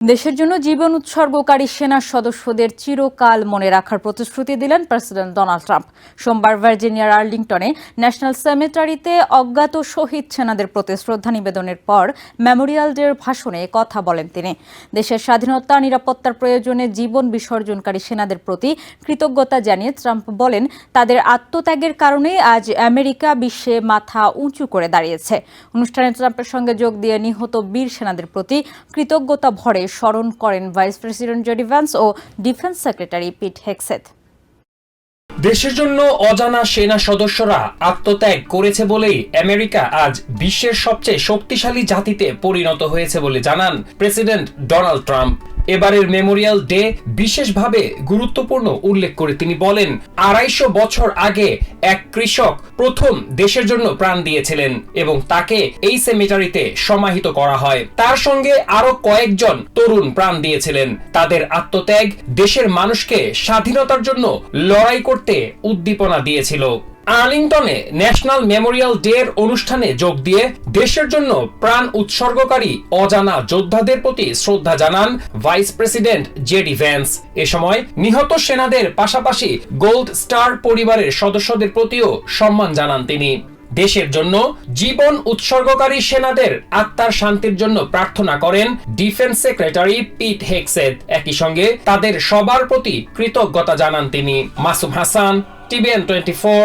দেশের জন্য জীবন উৎসর্গকারী সেনা সদস্যদের চিরকাল মনে রাখার প্রতিশ্রুতি দিলেন প্রেসিডেন্ট ডোনাল্ড ট্রাম্প। সোমবার ভার্জিনিয়ার আর্লিংটনে ন্যাশনাল সেমেটারিতে অজ্ঞাত শহীদ সেনাদের প্রতি শ্রদ্ধা নিবেদনের পর মেমোরিয়াল ডের ভাষণে কথা বলেন তিনি। দেশের স্বাধীনতা, নিরাপত্তার প্রয়োজনে জীবন বিসর্জনকারী সেনাদের প্রতি কৃতজ্ঞতা জানিয়ে ট্রাম্প বলেন, তাদের আত্মত্যাগের কারণে আজ আমেরিকা বিশ্বে মাথা উঁচু করে দাঁড়িয়েছে। অনুষ্ঠানে ট্রাম্পের সঙ্গে যোগ দিয়ে নিহত বীর সেনাদের প্রতি কৃতজ্ঞতা ভরে স্মরণ করেন vice president J D Vance ও ডিফেন্স সেক্রেটারি পিট হেক্সেথ দেশের জন্য অজানা সেনা সদস্যরা আত্মত্যাগ করেছে বলেই আমেরিকা আজ বিশ্বের সবচেয়ে শক্তিশালী জাতিতে পরিণত হয়েছে বলে জানান প্রেসিডেন্ট ডোনাল্ড ট্রাম্প। এবারের মেমোরিয়াল ডে বিশেষভাবে গুরুত্বপূর্ণ উল্লেখ করে তিনি বলেন, আড়াইশো বছর আগে এক কৃষক প্রথম দেশের জন্য প্রাণ দিয়েছিলেন এবং তাকে এই সেমিটারিতে সমাহিত করা হয়। তার সঙ্গে আরও কয়েকজন তরুণ প্রাণ দিয়েছিলেন। তাদের আত্মত্যাগ দেশের মানুষকে স্বাধীনতার জন্য লড়াই করতে উদ্দীপনা দিয়েছিল। আর্লিংটনে ন্যাশনাল মেমোরিয়াল ডে এর অনুষ্ঠানে যোগ দিয়ে দেশের জন্য প্রাণ উৎসর্গকারী অজানা যোদ্ধাদের প্রতি শ্রদ্ধা জানান vice president J D Vance. এ সময় নিহত সেনাদের পাশাপাশি গোল্ড স্টার পরিবারের সদস্যদের প্রতিও সম্মান জানান তিনি। দেশের জন্য জীবন উৎসর্গকারী সেনাদের আত্মার শান্তির জন্য প্রার্থনা করেন ডিফেন্স সেক্রেটারি পিট হেক্সেদ একই সঙ্গে তাদের সবার প্রতি কৃতজ্ঞতা জানান তিনি। Masum Hasan, TVN twenty four